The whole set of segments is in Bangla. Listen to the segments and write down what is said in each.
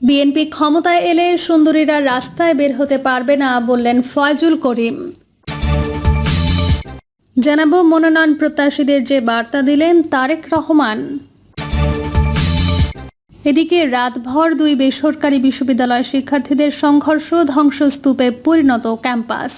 বিএনপি ক্ষমতায় এলে সুন্দরীরা রাস্তায় বের হতে পারবে না বললেন ফয়জুল করিম। জানাব মনোনয়ন প্রত্যাশীদের যে বার্তা দিলেন তারেক রহমান। এদিকে রাতভর দুই বেসরকারি বিশ্ববিদ্যালয় শিক্ষার্থীদের সংঘর্ষ, ধ্বংসস্তূপে পরিণত ক্যাম্পাস।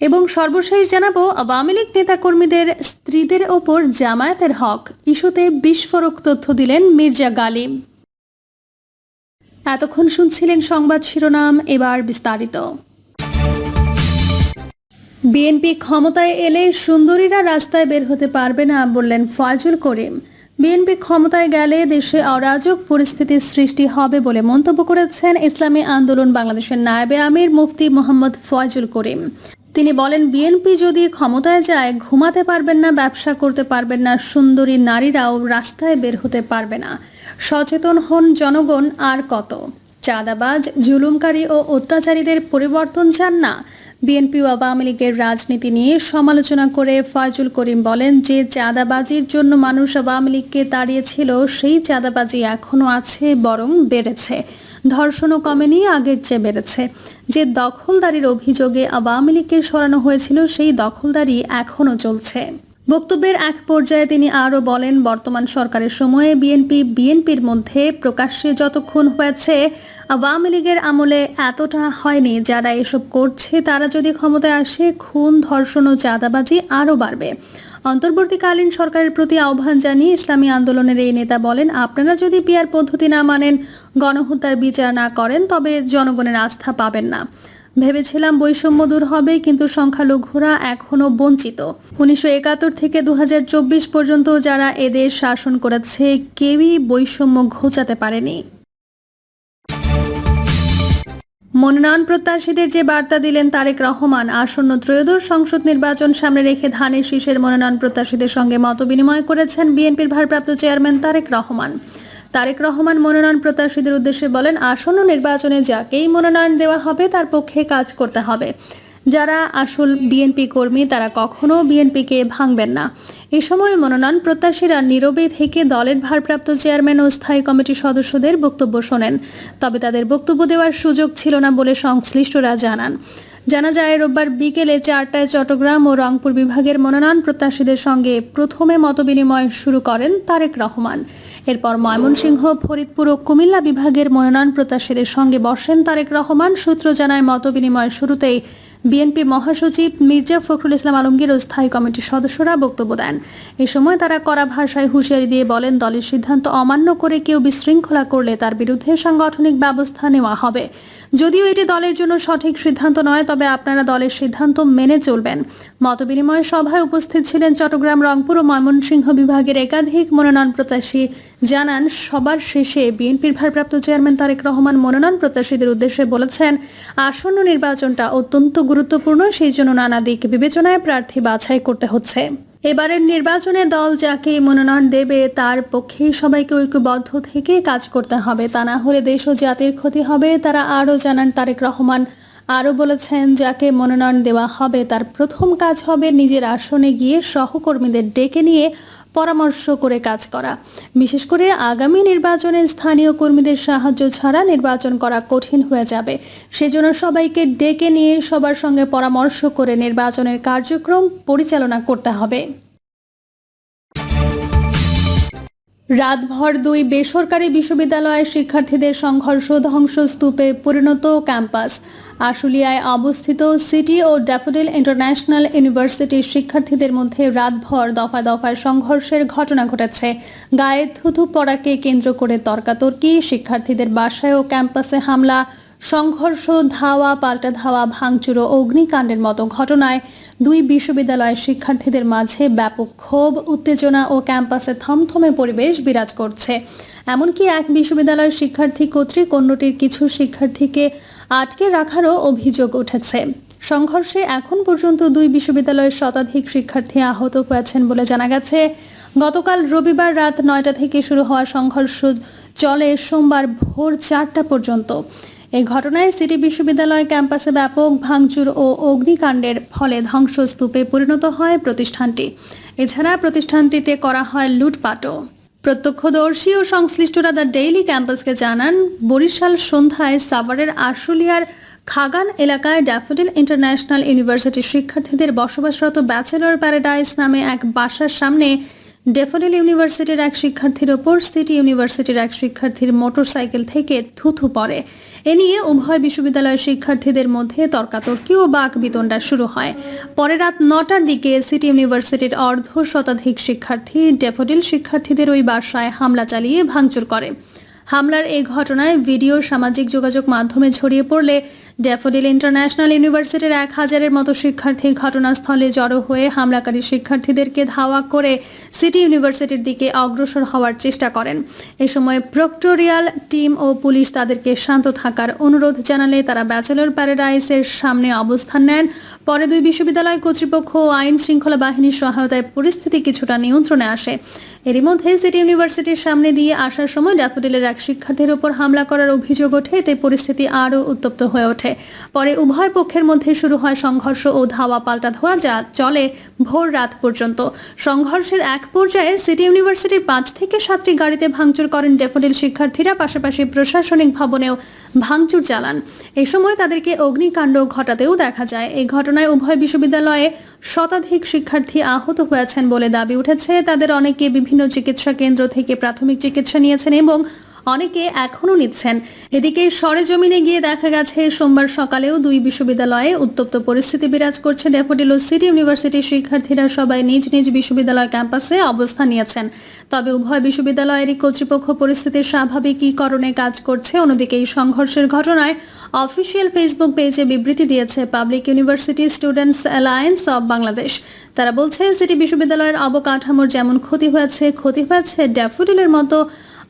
এবং সর্বশেষ জানাব, আওয়ামী লীগ নেতাকর্মীদের, স্ত্রীদের ওপর জামায়াতের হক। ইস্যুতে বিস্ফোরক তথ্য দিলেন মির্জা গালিম এতক্ষণ শুনছিলেন সংবাদ শিরোনাম, এবার বিস্তারিত। বিএনপি ক্ষমতায় এলে সুন্দরীরা রাস্তায় বের হতে পারবে না বললেন ফয়জুল করিম। বিএনপি ক্ষমতায় গেলে দেশে অরাজক পরিস্থিতির সৃষ্টি হবে বলে মন্তব্য করেছেন ইসলামী আন্দোলন বাংলাদেশের নায়েবে আমির মুফতি মোহাম্মদ ফয়জুল করিম। তিনি বলেন, বিএনপি যদি ক্ষমতায় যায়, ঘুমাতে পারবেন না, ব্যবসা করতে পারবেন না, সুন্দরী নারীরাও রাস্তায় বের হতে পারবে না। সচেতন হন জনগণ আর কত। চাঁদাবাজ, জুলুমকারী ও অত্যাচারীদের পরিবর্তন চান না। বিএনপি ও আওয়ামী লীগের রাজনীতি নিয়ে সমালোচনা করে ফয়জুল করিম বলেন, যে চাঁদাবাজির জন্য মানুষ আওয়ামী লীগকে তাড়িয়েছিল, সেই চাঁদাবাজি এখনও আছে, বরং বেড়েছে। ধর্ষণও কমেনি, আগের চেয়ে বেড়েছে। যে দখলদারির অভিযোগে আওয়ামী লীগকে সরানো হয়েছিল, সেই দখলদারি এখনও চলছে। বক্তব্যের এক পর্যায়ে তিনি আরও বলেন, বর্তমান সরকারের সময়ে বিএনপি, বিএনপির মধ্যে প্রকাশ্যে যতক্ষণ হয়েছে, আওয়ামী লীগের আমলে এতটা হয়নি যারা এসব করছে, তারা যদি ক্ষমতায় আসে, খুন, ধর্ষণ ও চাঁদাবাজি আরও বাড়বে। অন্তর্বর্তীকালীন সরকারের প্রতি আহ্বান জানিয়ে ইসলামী আন্দোলনের এই নেতা বলেন, আপনারা যদি পিয়ার পদ্ধতি না মানেন, গণহত্যার বিচার না করেন, তবে জনগণের আস্থা পাবেন না। ভেবেছিলাম বৈষম্য দূর হবে, কিন্তু সংখ্যালঘুরা এখনও বঞ্চিত। উনিশশো একাত্তর থেকে দুহাজার চব্বিশ পর্যন্ত যারা এদের শাসন করেছে, কেউই বৈষম্য ঘোচাতে পারেনি। মনোনয়ন প্রত্যাশীদের যে বার্তা দিলেন তারেক রহমান, আসন্ন ত্রয়োদশ সংসদ নির্বাচন সামনে রেখে ধানের শীষের মনোনয়ন প্রত্যাশীদের সঙ্গে মতবিনিময় করেছেন বিএনপির ভারপ্রাপ্ত চেয়ারম্যান তারেক রহমান। তারেক রহমান মনোনয়ন প্রত্যাশীদের উদ্দেশ্যে বলেন, আসন্ন নির্বাচনে যাকেই মনোনয়ন দেওয়া হবে তার পক্ষে কাজ করতে হবে। যারা আসল বিএনপি কর্মী, তারা কখনো বিএনপিকে ভাঙবেন না। এ সময় মনোনয়ন প্রত্যাশীরা নীরবে থেকে দলের ভারপ্রাপ্ত চেয়ারম্যান ও স্থায়ী কমিটির সদস্যদের বক্তব্য শোনেন। তবে তাদের বক্তব্য দেওয়ার সুযোগ ছিল না বলে সংশ্লিষ্টরা জানান। জানা যায়, রোববার বিকেলে চারটায় চট্টগ্রাম ও রংপুর বিভাগের মনোনয়ন প্রত্যাশীদের সঙ্গে প্রথমে মতবিনিময় শুরু করেন তারেক রহমান। এরপর ময়মনসিংহ, ফরিদপুর ও কুমিল্লা বিভাগের মনোনয়ন প্রত্যাশীদের সঙ্গে বসেন তারেক রহমান। সূত্র জানায়, মতবিনিময় শুরুতেই বিএনপি মহাসচিব মির্জা ফখরুল ইসলাম আলমগীর ও স্থায়ী কমিটির সদস্যরা বক্তব্য দেন। এ সময় তারা কড়া ভাষায় হুঁশিয়ারি দিয়ে বলেন, দলের সিদ্ধান্ত অমান্য করে কেউ বিশৃঙ্খলা করলে তার বিরুদ্ধে সাংগঠনিক ব্যবস্থা নেওয়া হবে। যদিও এটি দলের জন্য সঠিক সিদ্ধান্ত নয়, তবে আপনারা দলের সিদ্ধান্ত মেনে চলবেন। মতবিনিময় সভায় উপস্থিত ছিলেন চট্টগ্রাম, রংপুর ও ময়মনসিংহ বিভাগের একাধিক মনোনয়ন প্রত্যাশী। জানান, সবার শেষে বিএনপির ভারপ্রাপ্ত চেয়ারম্যান তারেক রহমান মনোনয়ন প্রত্যাশীদের উদ্দেশ্যে বলেছেন, আসন্ন নির্বাচনটা অত্যন্ত গুরুত্বপূর্ণ, সেই জন্য নানা দিক বিবেচনায় প্রার্থী বাছাই করতে হচ্ছে। এবারের নির্বাচনে দল যাকে মনোনয়ন দেবে তার পক্ষেই সবাইকে ঐক্যবদ্ধ থেকে কাজ করতে হবে। তা না হলে দেশ ও জাতির ক্ষতি হবে, তারা আরও জানান তারেক রহমান। আরও বলেছেন, যাকে মনোনয়ন দেওয়া হবে তার প্রথম কাজ হবে নিজের আসনে গিয়ে সহকর্মীদের ডেকে নিয়ে পরামর্শ করে কাজ করা। বিশেষ করে আগামী নির্বাচনে স্থানীয় কর্মীদের সাহায্য ছাড়া নির্বাচন করা কঠিন হয়ে যাবে। সেজন্য সবাইকে ডেকে নিয়ে সবার সঙ্গে পরামর্শ করে নির্বাচনের কার্যক্রম পরিচালনা করতে হবে। রাতভর দুই বেসরকারি বিশ্ববিদ্যালয়ের শিক্ষার্থীদের সংঘর্ষ, ধ্বংসস্তূপে পরিণত ক্যাম্পাস। আশুলিয়ায় অবস্থিত সিটি ও ড্যাফোডিল ইন্টারন্যাশনাল ইউনিভার্সিটির শিক্ষার্থীদের মধ্যে রাতভর দফা দফায় সংঘর্ষের ঘটনা ঘটেছে। গায়ে থুথু পড়াকে কেন্দ্র করে তর্কাতর্কি, শিক্ষার্থীদের বাসায় ও ক্যাম্পাসে হামলা, সংঘর্ষ, ধাওয়া, পাল্টা ধাওয়া, ভাঙচুর ও অগ্নিকাণ্ডের মতো ঘটনায় দুই বিশ্ববিদ্যালয়ের শিক্ষার্থীদের মাঝে ব্যাপক ক্ষোভ, উত্তেজনা ও ক্যাম্পাসে থমথমে পরিবেশ বিরাজ করছে। এমনকি এক বিশ্ববিদ্যালয়ের শিক্ষার্থী কর্তৃক অন্যটির কিছু শিক্ষার্থীকে আটকে রাখারও অভিযোগ উঠেছে। সংঘর্ষে এখন পর্যন্ত দুই বিশ্ববিদ্যালয়ের শতাধিক শিক্ষার্থী আহত হয়েছেন বলে জানা গেছে। গতকাল রবিবার রাত নয়টা থেকে শুরু হওয়া সংঘর্ষ চলে সোমবার ভোর চারটা পর্যন্ত। এই ঘটনায় সিটি বিশ্ববিদ্যালয় ক্যাম্পাসে ব্যাপক ভাঙচুর ও অগ্নিকাণ্ডের ফলে ধ্বংসস্তূপে পরিণত হয় প্রতিষ্ঠানটি। এছাড়া প্রতিষ্ঠানটিতে করা হয় লুটপাটও। প্রত্যক্ষদর্শী ও সংশ্লিষ্টরা দ্য ডেইলি ক্যাম্পাসকে জানান, বরিশাল সন্ধ্যায় সাভারের আশুলিয়ার খাগান এলাকায় ড্যাফোডিল ইন্টারন্যাশনাল ইউনিভার্সিটির শিক্ষার্থীদের বসবাসরত ব্যাচেলর প্যারাডাইস নামে এক বাসার সামনে ডেফোডিল ইউনিভার্সিটির এক শিক্ষার্থীর ওপর সিটি ইউনিভার্সিটির এক শিক্ষার্থীর মোটরসাইকেল থেকে থুথু পড়ে। এ নিয়ে উভয় বিশ্ববিদ্যালয়ের শিক্ষার্থীদের মধ্যে তর্কাতর্কি ও বাক বিতণ্ডা শুরু হয়। পরে রাত নটার দিকে সিটি ইউনিভার্সিটির অর্ধ শতাধিক শিক্ষার্থী ডেফোডিল শিক্ষার্থীদের ওই বাসায় হামলা চালিয়ে ভাঙচুর করে। হামলার এই ঘটনায় ভিডিও, সামাজিক যোগাযোগ মাধ্যমে ছড়িয়ে পড়লে ড্যাফোডিল ইন্টারন্যাশনাল ইউনিভার্সিটির এক হাজারের মতো শিক্ষার্থী ঘটনাস্থলে জড়ো হয়ে হামলাকারী শিক্ষার্থীদেরকে ধাওয়া করে সিটি ইউনিভার্সিটির দিকে অগ্রসর হওয়ার চেষ্টা করেন। এ সময় প্রক্টোরিয়াল টিম ও পুলিশ তাদেরকে শান্ত থাকার অনুরোধ জানালে তারা ব্যাচেলর প্যারাডাইসের সামনে অবস্থান নেন। পরে দুই বিশ্ববিদ্যালয় কর্তৃপক্ষ ও আইন শৃঙ্খলা বাহিনীর সহায়তায় পরিস্থিতি কিছুটা নিয়ন্ত্রণে আসে। এরই মধ্যে সিটি ইউনিভার্সিটির সামনে দিয়ে আসার সময় ড্যাফোডিলের এক শিক্ষার্থীর উপর হামলা করার অভিযোগ ওঠে। এতে পরিস্থিতি আরও উত্তপ্ত হয়ে ওঠে। পরে উভয় পক্ষের মধ্যে শুরু হয় সংঘর্ষ ও ধাওয়া পাল্টা ধোয়া যা চলে ভোর রাত পর্যন্ত। সংঘর্ষের এক পর্যায়ে সিটি ইউনিভার্সিটির পাঁচ থেকে সাতটি গাড়িতে ভাঙচুর করেন ডেফোডিল শিক্ষার্থীরা, পাশাপাশি প্রশাসনিক ভবনেও ভাঙচুর চালান। এই সময় তাদেরকে অগ্নিকাণ্ড ঘটাতেও দেখা যায়। এই ঘটনায় উভয় বিশ্ববিদ্যালয়ে শতাধিক শিক্ষার্থী আহত হয়েছেন বলে দাবি উঠেছে। তাদের অনেকে বিভিন্ন চিকিৎসা কেন্দ্র থেকে প্রাথমিক চিকিৎসা নিয়েছেন এবং অনেকে এখনও নিচ্ছেন। এদিকে সরেজমিনে গিয়ে দেখা গেছে, সোমবার সকালেও দুই বিশ্ববিদ্যালয়ে উত্তপ্ত পরিস্থিতি বিরাজ করছে ড্যাফোডিল সিটি ইউনিভার্সিটির শিক্ষার্থীরা সবাই নিজ নিজ বিশ্ববিদ্যালয় ক্যাম্পাসে অবস্থান নিয়েছেন। তবে উভয় বিশ্ববিদ্যালয়েরই কর্তৃপক্ষ পরিস্থিতির স্বাভাবিকীকরণে কাজ করছে। অন্যদিকে এই সংঘর্ষের ঘটনায় অফিসিয়াল ফেসবুক পেজে বিবৃতি দিয়েছে public university students alliance of Bangladesh. তারা বলছে, সিটি বিশ্ববিদ্যালয়ের অবকাঠামোর যেমন ক্ষতি হয়েছে ক্ষতি হয়েছে ড্যাফোডিলের মতো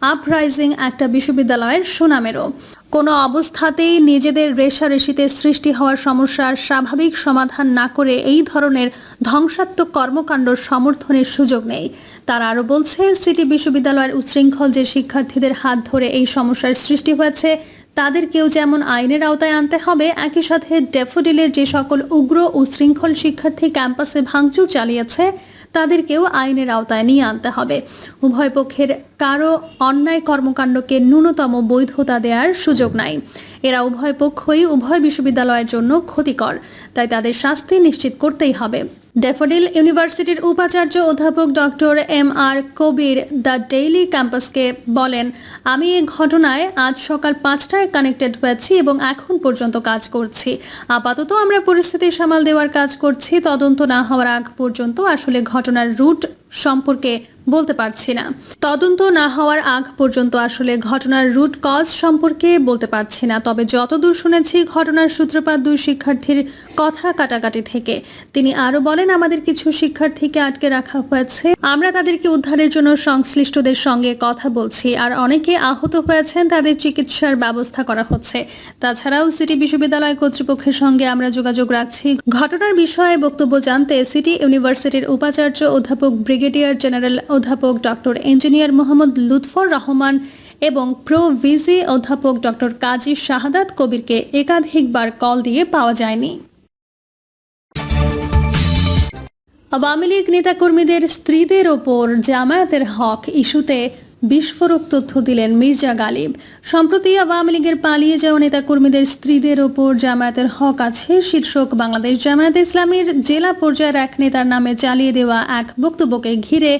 আপরাইজিং একটা বিশ্ববিদ্যালয়ের সুনামেরও। কোনো অবস্থাতেই নিজেদের রেশারেশিতে সৃষ্টি হওয়ার সমস্যার স্বাভাবিক সমাধান না করে এই ধরনের ধ্বংসাত্মক কর্মকাণ্ড সমর্থনের সুযোগ নেই। তারা আরও বলছে, সিটি বিশ্ববিদ্যালয়ের উচ্ছৃঙ্খল যে শিক্ষার্থীদের হাত ধরে এই সমস্যার সৃষ্টি হয়েছে, তাদেরকেও যেমন আইনের আওতায় আনতে হবে, একই সাথে ড্যাফোডিলের যে সকল উগ্র উচ্ছৃঙ্খল শিক্ষার্থী ক্যাম্পাসে ভাঙচুর চালিয়েছে তাদেরকেও আইনের আওতায় নিয়ে আনতে হবে। উভয় পক্ষের কারও অন্যায় কর্মকাণ্ডকে ন্যূনতম বৈধতা দেওয়ার সুযোগ নাই। এরা উভয় পক্ষই উভয় বিশ্ববিদ্যালয়ের জন্য ক্ষতিকর, তাই তাদের শাস্তি নিশ্চিত করতেই হবে। ড্যাফোডিল ইউনিভার্সিটির উপাচার্য অধ্যাপক doctor M R Kabir the daily ক্যাম্পাসকে বলেন, আমি এই ঘটনায় আজ সকাল পাঁচটায় কানেক্টেড হয়েছি এবং এখন পর্যন্ত কাজ করছি। আপাতত আমরা পরিস্থিতি সামাল দেওয়ার কাজ করছি। তদন্ত না হওয়ার আগ পর্যন্ত আসলে ঘটনার রুট সম্পর্কে বলতে পারছি না। তদন্ত না হওয়ার আগ পর্যন্ত আসলে ঘটনার রুট কজ সম্পর্কে বলতে পারছি না। তবে যতদূর শুনেছি, ঘটনার সূত্রপাত দুই শিক্ষার্থীর কথা কাটাকাটি থেকে। তিনি আরও বলেন, আমাদের কিছু শিক্ষার্থীকে আটকে রাখা হয়েছে। আমরা তাদেরকে উদ্ধারের জন্য সংশ্লিষ্টদের সঙ্গে কথা বলছি। আর অনেকে আহত হয়েছেন, তাদের চিকিৎসার ব্যবস্থা করা হচ্ছে। তাছাড়াও সিটি বিশ্ববিদ্যালয় কর্তৃপক্ষের সঙ্গে আমরা যোগাযোগ রাখছি। ঘটনার বিষয়ে বক্তব্য জানতে সিটি ইউনিভার্সিটির উপাচার্য অধ্যাপক ব্রিগেডিয়ার জেনারেল অধ্যাপক ডক্টর ইঞ্জিনিয়ার মোহাম্মদ লুৎফর রহমান এবং প্রো ভিসি অধ্যাপক ডক্টর কাজী শাহাদাত কবিরকে একাধিকবার কল দিয়ে পাওয়া যায়নি। আওয়ামী লীগ নেতাকর্মীদের স্ত্রীদের ওপর জামায়াতের হক ইস্যুতে বিস্ফোরক তথ্য দিলেন মির্জা গালিব। সম্প্রতি আওয়ামী লীগের পালিয়ে যাওয়া নেতাকর্মীদের স্ত্রীদের ওপর জামায়াতের হক আছে। শীর্ষক বাংলাদেশ জামায়াত ইসলামের জেলা পর্যায়ের এক নেতার নামে চালিয়ে দেওয়া এক বক্তব্যকে ঘিরে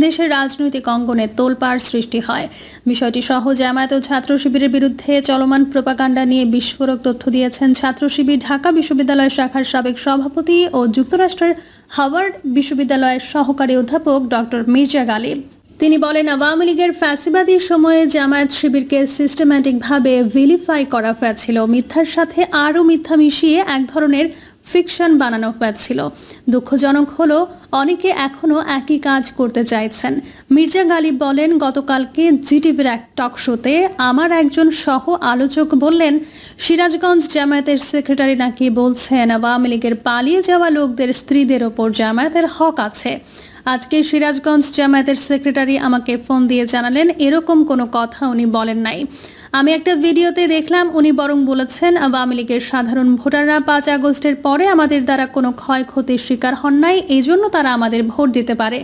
দেশের রাজনৈতিক অঙ্গনে তোলপাড় সৃষ্টি হয়। বিষয়টি সহ জামায়াত ও ছাত্র শিবিরের বিরুদ্ধে চলমান প্রোপাগান্ডা নিয়ে বিস্ফোরক তথ্য দিয়েছেন ছাত্র শিবির ঢাকা বিশ্ববিদ্যালয় শাখার সাবেক সভাপতি ও যুক্তরাষ্ট্রের হাওয়ার্ড বিশ্ববিদ্যালয়ের সহকারী অধ্যাপক ডক্টর মির্জা গালিব তিনি বলেন, আওয়ামী লীগের ফ্যাসিবাদী সময়ে জামায়াত শিবিরকে সিস্টেম্যাটিকভাবে ভিলিফাই করা হয়েছিল। মিথ্যার সাথে আরও মিথ্যা মিশিয়ে এক ধরনের ফিকশন বানানো হয়েছিল। দুঃখজনক হলো, অনেকে এখনও একই কাজ করতে চাইছেন। মির্জা গালিব বলেন, গতকালকে জিটিভির এক টক শোতে আমার একজন সহ আলোচক বললেন, সিরাজগঞ্জ জামায়াতের সেক্রেটারি নাকি বলছেন, আওয়ামী লীগের পালিয়ে যাওয়া লোকদের স্ত্রীদের ওপর জামায়াতের হক আছে। আজকে সিরাজগঞ্জ জামায়াতের সেক্রেটারি আমাকে ফোন দিয়ে জানালেন, এরকম কোনো কথা উনি বলেন নাই। আমি একটা ভিডিওতে দেখলাম, উনি বরং বলেছেন, আওয়ামী লীগের সাধারণ ভোটাররা পাঁচ আগস্টের পরে আমাদের দ্বারা কোনো ক্ষয়ক্ষতির শিকার হন নাই এই জন্য তারা আমাদের ভোট দিতে পারে।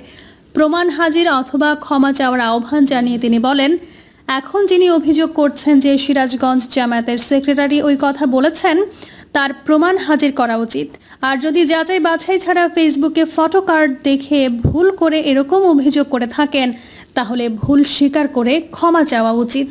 প্রমাণ হাজির অথবা ক্ষমা চাওয়ার আহ্বান জানিয়ে তিনি বলেন, এখন যিনি অভিযোগ করছেন যে সিরাজগঞ্জ জামায়াতের সেক্রেটারি ওই কথা বলেছেন, তার প্রমাণ হাজির করা উচিত। আর যদি যাচাই বাছাই ছাড়া ফেসবুকে ফটো কার্ড দেখে ভুল করে এরকম অভিযোগ করে থাকেন, তাহলে ভুল স্বীকার করে ক্ষমা চাওয়া উচিত।